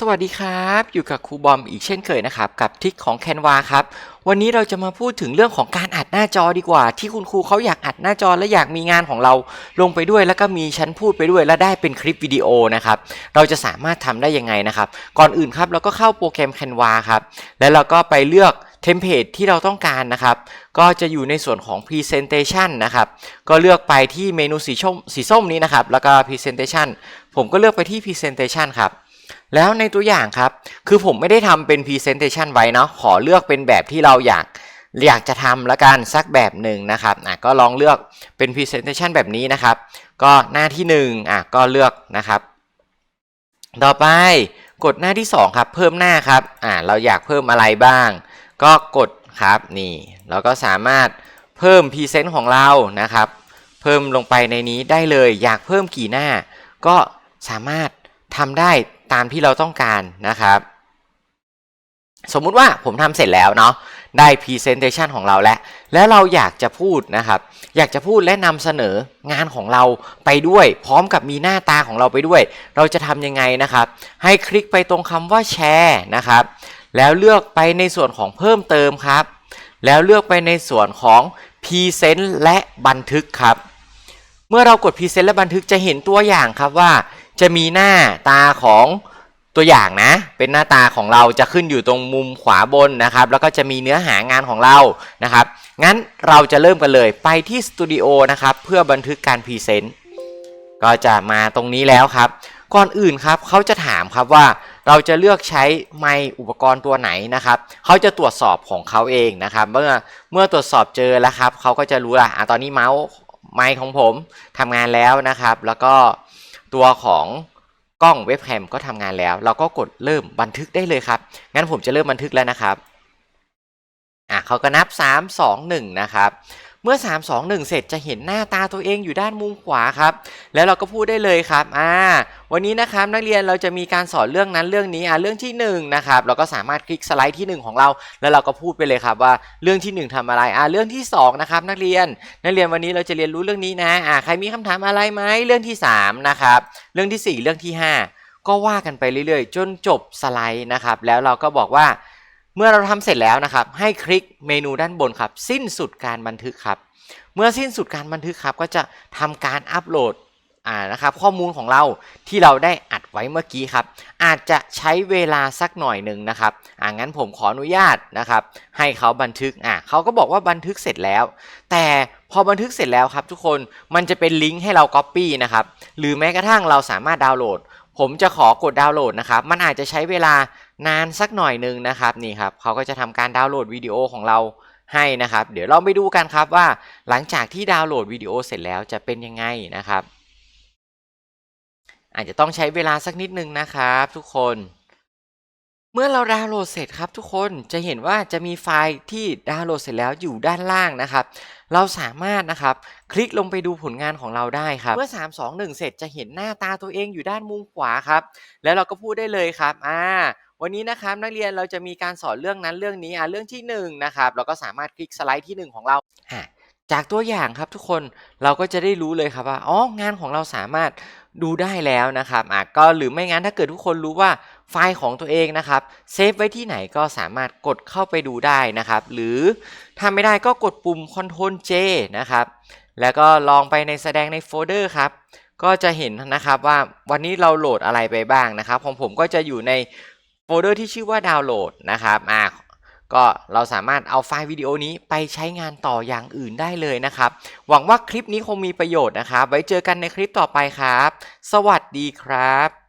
สวัสดีครับ อยู่กับครูบอมอีกเช่นเคยนะครับ กับทริคของ Canva ครับ วันนี้เราจะมาพูดถึงเรื่องของการอัดหน้าจอดีกว่า ที่คุณครูเขาอยากอัดหน้าจอและอยากมีงานของเราลงไปด้วย แล้วก็มีชั้นพูดไปด้วย และได้เป็นคลิปวิดีโอนะครับ เราจะสามารถทำได้ยังไงนะครับ ก่อนอื่นครับเราก็เข้าโปรแกรม Canva ครับ แล้วเราก็ไปเลือกเทมเพลตที่เราต้องการนะครับ ก็จะอยู่ในส่วนของ Presentation นะครับ ก็เลือกไปที่เมนูสีส้มสีส้มนี้นะครับ แล้วก็ Presentation ผมก็เลือกไปที่ Presentation ครับ แล้วในตัวอย่างครับ คือผมไม่ได้ทำเป็น Presentation ไว้เนาะขอเลือกเป็นแบบที่เราอยากอยากจะทำละกันสักแบบหนึ่งนะครับอะก็ลองเลือกเป็น Presentation แบบนี้นะครับ ก็หน้าที่หนึ่งอะก็เลือกนะครับ ต่อไปกดหน้าที่สองครับ เพิ่มหน้าครับอ่าเราอยากเพิ่มอะไรบ้าง ก็กดครับนี่เราก็สามารถเพิ่มพรีเซนต์ของเรานะครับ เพิ่มลงไปในนี้ได้เลย อยากเพิ่มกี่หน้า ก็สามารถทำได้ ตามที่เราต้องการนะครับ สมมุติว่าผมทำเสร็จแล้วเนาะได้ Presentation ของเราแล้ว แล้วเราอยากจะพูดนะครับ อยากจะพูดและนำเสนองานของเราไปด้วย พร้อมกับมีหน้าตาของเราไปด้วย เราจะทำยังไงนะครับ ให้คลิกไปตรงคำว่าแชร์นะครับ แล้วเลือกไปในส่วนของเพิ่มเติมครับ แล้วเลือกไปในส่วนของ Present และบันทึกครับ เมื่อเรากด Present และบันทึกจะเห็นตัวอย่างครับว่า จะมีหน้าตาของตัวอย่างนะ เป็นหน้าตาของเราจะขึ้นอยู่ตรงมุมขวาบนนะครับ แล้วก็จะมีเนื้อหางานของเรานะครับ งั้นเราจะเริ่มกันเลยไปที่สตูดิโอนะครับ เพื่อบันทึกการพรีเซนต์ก็จะมาตรงนี้แล้วครับ ก่อนอื่นครับเขาจะถามครับว่าเราจะเลือกใช้ไมค์อุปกรณ์ตัวไหนนะครับเขาจะตรวจสอบของเขาเองนะครับ เมื่อเมื่อตรวจสอบเจอแล้วครับเขาก็จะรู้ละอะตอนนี้เมาส์ไมค์ของผมทำงานแล้วนะครับ แล้วก็ ตัวของกล้องเว็บแคมก็ทำงานแล้ว เราก็กดเริ่มบันทึกได้เลยครับ งั้นผมจะเริ่มบันทึกแล้วนะครับอะเขาก็นับ 3 2 1 นะครับ เมื่อ 3 2 1 เสร็จจะเห็นหน้าตาตัวเองอยู่ด้านมุมขวาครับ แล้วเราก็พูดได้เลยครับอ่าวันนี้นะครับนักเรียนเราจะมีการสอนเรื่องนั้นเรื่องนี้อ่าเรื่องที่1นะครับเราก็สามารถคลิกสไลด์ที่ 1 ของเรา แล้วเราก็พูดไปเลยครับว่าเรื่องที่ 1ทำอะไรอ่าเรื่องที่2นะครับนักเรียน นักเรียนวันนี้เราจะเรียนรู้เรื่องนี้นะอ่าใครมีคำถามอะไรไหมเรื่องที่3นะครับเรื่องทีสี่ 4 เรื่องที่ 5 ก็ว่ากันไปเรื่อยๆ จนจบสไลด์นะครับแล้วเราก็บอกว่าเมื่อเราทำเสร็จแล้วนะครับ ให้คลิกเมนูด้านบนครับ สิ้นสุดการบันทึกครับ เมื่อสิ้นสุดการบันทึกครับก็จะทำการอัปโหลดอ่านะครับข้อมูลของเราที่เราได้อัดไว้เมื่อกี้ครับ อาจจะใช้เวลาสักหน่อยหนึ่งนะครับอ่างั้นผมขออนุญาตนะครับ ให้เขาบันทึกอ่าเขาก็บอกว่าบันทึกเสร็จแล้ว แต่พอบันทึกเสร็จแล้วครับ ทุกคนมันจะเป็นลิงก์ให้เรา Copy นะครับหรือแม้กระทั่งเราสามารถดาวน์โหลด ผมจะขอกดดาวน์โหลดนะครับมันอาจจะใช้เวลานานสักหน่อยหนึ่งนะครับนี่ครับเขาก็จะทำการดาวน์โหลดวิดีโอของเรา ให้นะครับ เดี๋ยวเราไปดูกันครับว่าหลังจากที่ดาวน์โหลดวิดีโอเสร็จแล้วจะเป็นยังไงนะครับ อาจจะต้องใช้เวลาสักนิดนึงนะครับทุกคน เมื่อเราดาวน์โหลดเสร็จครับ ทุกคนจะเห็นว่าจะมีไฟล์ที่ดาวน์โหลดเสร็จแล้วอยู่ด้านล่างนะครับ เราสามารถนะครับ คลิกลงไปดูผลงานของเราได้ครับ เมื่อ 3 2 1 เสร็จจะเห็นหน้าตาตัวเองอยู่ด้านมุมขวาครับ แล้วเราก็พูดได้เลยครับอ่า วันนี้นะครับนักเรียนเราจะมีการสอนเรื่องนั้นเรื่องนี้อ่าเรื่องที่1นะครับเราก็สามารถคลิกสไลด์ที่ 1 ของเราอ่าจากตัวอย่างครับทุกคนเราก็จะได้รู้เลยครับว่าอ๋องานของเราสามารถดูได้แล้วนะครับอะก็หรือไม่งั้นถ้าเกิดทุกคนรู้ว่าไฟล์ของตัวเองนะครับเซฟไว้ที่ไหนก็สามารถกดเข้าไปดูได้นะครับ หรือถ้าไม่ได้ก็กดปุ่ม Ctrl J นะครับแล้วก็ลองไปในแสดงในโฟลเดอร์ครับก็จะเห็นนะครับว่าวันนี้เราโหลดอะไรไปบ้างนะครับของผมก็จะอยู่ใน โฟลเดอร์ที่ชื่อว่าดาวน์โหลดนะครับอ่าก็เราสามารถเอาไฟล์วิดีโอนี้ไปใช้งานต่ออย่างอื่นได้เลยนะครับ หวังว่าคลิปนี้คงมีประโยชน์นะครับ ไว้เจอกันในคลิปต่อไปครับ สวัสดีครับ